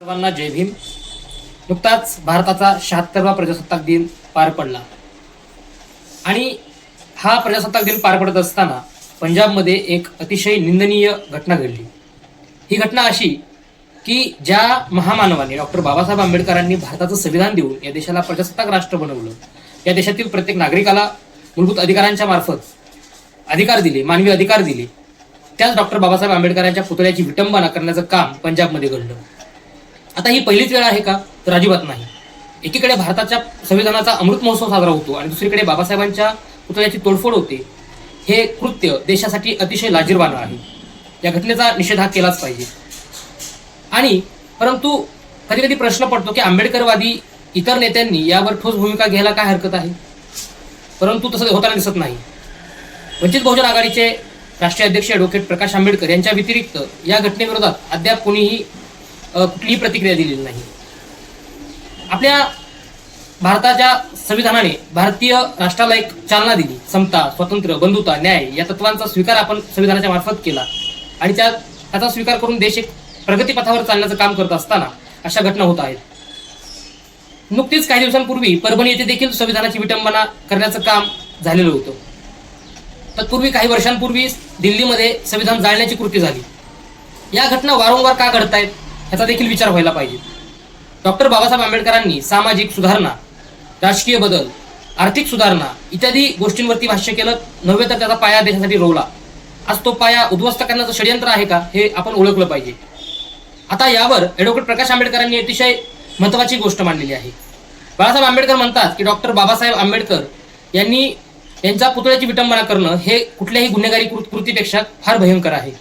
सर्वांना जय भीम. नुकताच भारताचा शहात्तरवा प्रजासत्ताक दिन पार पडला. आणि हा प्रजासत्ताक दिन पार पडत असताना पंजाबमध्ये एक अतिशय निंदनीय घटना घडली. ही घटना अशी की ज्या महामानवाने डॉक्टर बाबासाहेब आंबेडकरांनी भारताचं संविधान देऊन या देशाला प्रजासत्ताक राष्ट्र बनवलं या देशातील प्रत्येक नागरिकाला मूलभूत अधिकारांच्या मार्फत अधिकार दिले मानवी अधिकार दिले त्याच डॉक्टर बाबासाहेब आंबेडकरांच्या पुतळ्याची विटंबना करण्याचं काम पंजाबमध्ये घडलं. आता ही पहिलीच वेळ आहे का? तर अजिबात नाही. एकीकडे भारताच्या संविधानाचा अमृत महोत्सव साजरा होतो आणि दुसरीकडे बाबासाहेबांच्या पुतळ्याची तोडफोड होते. हे कृत्य देशासाठी अतिशय लाजीरवाणं आहे. या घटनेचा निषेध हा केलाच पाहिजे. आणि परंतु कधी कधी प्रश्न पडतो की आंबेडकरवादी इतर नेत्यांनी यावर ठोस भूमिका घ्यायला काय हरकत आहे? परंतु तसं होताना दिसत नाही. वंचित बहुजन आघाडीचे राष्ट्रीय अध्यक्ष ॲडव्होकेट प्रकाश आंबेडकर यांच्या व्यतिरिक्त या घटनेविरोधात अद्याप कोणीही कुठलीही प्रतिक्रिया दिलेली नाही. आपल्या भारताच्या संविधानाने भारतीय राष्ट्राला एक चालना दिली. समता स्वातंत्र्य बंधुता न्याय या तत्वांचा स्वीकार आपण संविधानाच्या मार्फत केला. आणि त्या त्याचा स्वीकार करून देश एक प्रगतीपथावर चालण्याचं काम करत असताना अशा घटना होत आहेत. नुकतीच काही दिवसांपूर्वी परभणी येथे देखील संविधानाची विटंबना करण्याचं काम झालेलं होतं. तत्पूर्वी काही वर्षांपूर्वी दिल्लीमध्ये संविधान जाळण्याची कृती झाली. या घटना वारंवार का घडतायत? ह्याचा देखील विचार व्हायला पाहिजे. डॉक्टर बाबासाहेब आंबेडकरांनी सामाजिक सुधारणा राजकीय बदल आर्थिक सुधारणा इत्यादी गोष्टींवरती भाष्य केलं नव्हे तर त्याचा पाया देशासाठी रोवला. आज तो पाया उद्ध्वस्त करण्याचं षडयंत्र आहे का हे आपण ओळखलं पाहिजे. आता यावर ॲडव्होकेट प्रकाश आंबेडकरांनी अतिशय महत्वाची गोष्ट मांडलेली आहे. बाळासाहेब आंबेडकर म्हणतात की डॉक्टर बाबासाहेब आंबेडकर यांनी यांच्या पुतळ्याची विटंबना करणं हे कुठल्याही गुन्हेगारी कृतीपेक्षा फार भयंकर आहे.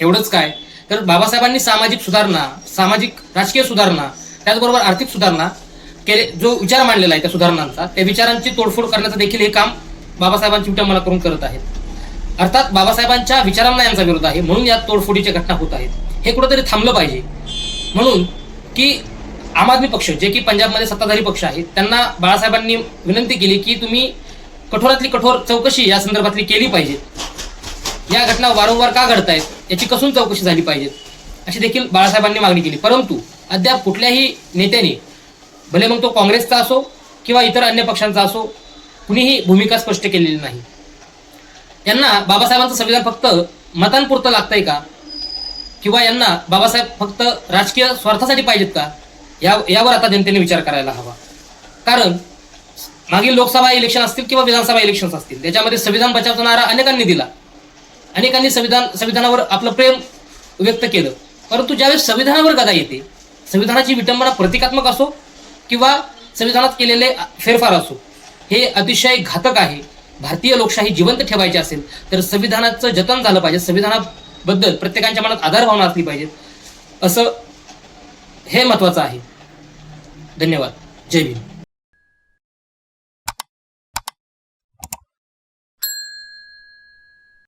एवढंच काय तर बाबासाहेबांनी सामाजिक सुधारणा सामाजिक राजकीय सुधारणा त्याचबरोबर आर्थिक सुधारणा केले जो विचार मांडलेला आहे त्या सुधारणांचा त्या विचारांची तोडफोड करण्याचं देखील हे काम बाबासाहेबांची विटंबना करून करत आहेत. अर्थात बाबासाहेबांच्या विचारांना यांचा विरोध आहे म्हणून या तोडफोडीच्या घटना होत आहेत. हे कुठंतरी थांबलं पाहिजे. म्हणून की आम आदमी पक्ष जे की पंजाबमध्ये सत्ताधारी पक्ष आहेत त्यांना बाळासाहेबांनी विनंती केली की तुम्ही कठोरातली कठोर चौकशी या संदर्भातली केली पाहिजे. या घटना वारंवार का घडतायत याची कसून चौकशी झाली पाहिजे? अशी देखील बाळासाहेबांनी मागणी केली. परंतु अद्याप कुठल्याही नेत्याने भले मग तो काँग्रेसचा असो किंवा इतर अन्य पक्षांचा असो कुणीही भूमिका स्पष्ट केलेली नाही. यांना बाबासाहेबांचं संविधान फक्त मतांपुरतं लागतंय का? किंवा यांना बाबासाहेब फक्त राजकीय स्वार्थासाठी पाहिजेत का? या यावर आता जनतेने विचार करायला हवा. कारण मागील लोकसभा इलेक्शन असतील किंवा विधानसभा इलेक्शन असतील त्याच्यामध्ये संविधान बचावचा नारा अनेकांनी दिला. अनेकांनी संविधान संविधानावर आपलं प्रेम व्यक्त केलं. परंतु ज्यावेळेस संविधानावर गदा येते संविधानाची विटंबना प्रतिकात्मक असो किंवा संविधानात केलेले फेरफार असो हे अतिशय घातक आहे. भारतीय लोकशाही जिवंत ठेवायची असेल तर संविधानाचं जतन झालं पाहिजे. संविधानाबद्दल प्रत्येकाच्या मनात आधार भावना असली पाहिजे. असं हे महत्वाचं आहे. धन्यवाद. जय भीम.